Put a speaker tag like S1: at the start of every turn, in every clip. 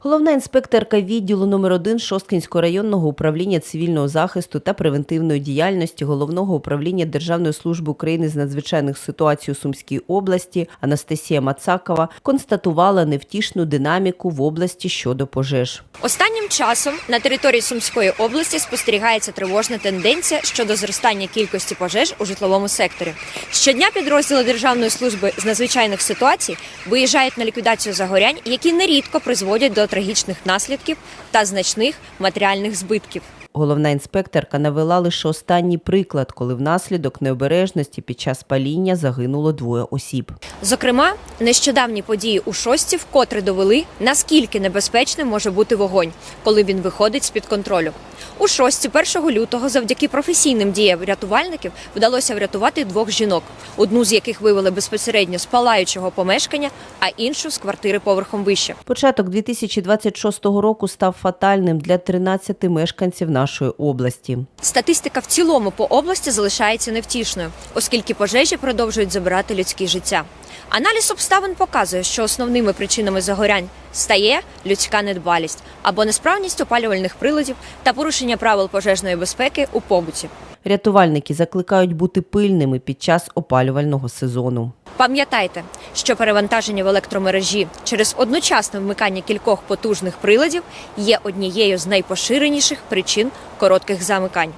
S1: Головна інспекторка відділу номер 1 Шосткинського районного управління цивільного захисту та превентивної діяльності Головного управління Державної служби України з надзвичайних ситуацій у Сумській області Анастасія Мацакова констатувала невтішну динаміку в області щодо пожеж.
S2: Останнім часом на території Сумської області спостерігається тривожна тенденція щодо зростання кількості пожеж у житловому секторі. Щодня підрозділи Державної служби з надзвичайних ситуацій виїжджають на ліквідацію загорянь, які нерідко призводять до трагічних наслідків та значних матеріальних збитків.
S1: Головна інспекторка навела лише останній приклад, коли внаслідок необережності під час паління загинуло двоє осіб.
S2: Зокрема, нещодавні події у шості вкотре довели, наскільки небезпечним може бути вогонь, коли він виходить з під контролю. У шості 1 лютого завдяки професійним діям рятувальників вдалося врятувати двох жінок, одну з яких вивели безпосередньо з палаючого помешкання, а іншу з квартири поверхом вище.
S1: Початок 2026 року став фатальним для 13 мешканців нашої області.
S2: Статистика в цілому по області залишається невтішною, оскільки пожежі продовжують забирати людські життя. Аналіз обставин показує, що основними причинами загорянь стає людська недбалість або несправність опалювальних приладів та порушення правил пожежної безпеки у побуті.
S1: Рятувальники закликають бути пильними під час опалювального сезону.
S2: Пам'ятайте, що перевантаження в електромережі через одночасне вмикання кількох потужних приладів є однією з найпоширеніших причин коротких замикань.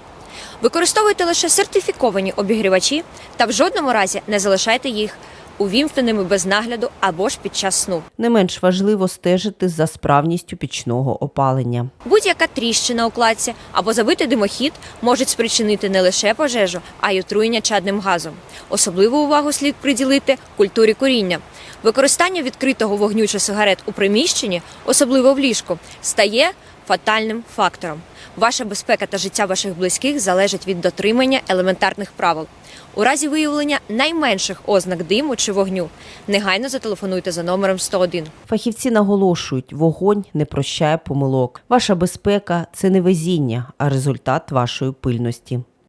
S2: Використовуйте лише сертифіковані обігрівачі та в жодному разі не залишайте їх увімкненими без нагляду або ж під час сну.
S1: Не менш важливо стежити за справністю пічного опалення.
S2: Будь-яка тріщина у кладці або забитий димохід можуть спричинити не лише пожежу, а й отруєння чадним газом. Особливу увагу слід приділити культурі куріння. Використання відкритого вогню чи сигарет у приміщенні, особливо в ліжку, стає фатальним фактором. Ваша безпека та життя ваших близьких залежать від дотримання елементарних правил. У разі виявлення найменших ознак диму чи вогню негайно зателефонуйте за номером 101.
S1: Фахівці наголошують, вогонь не прощає помилок. Ваша безпека це не везіння, а результат вашої пильності.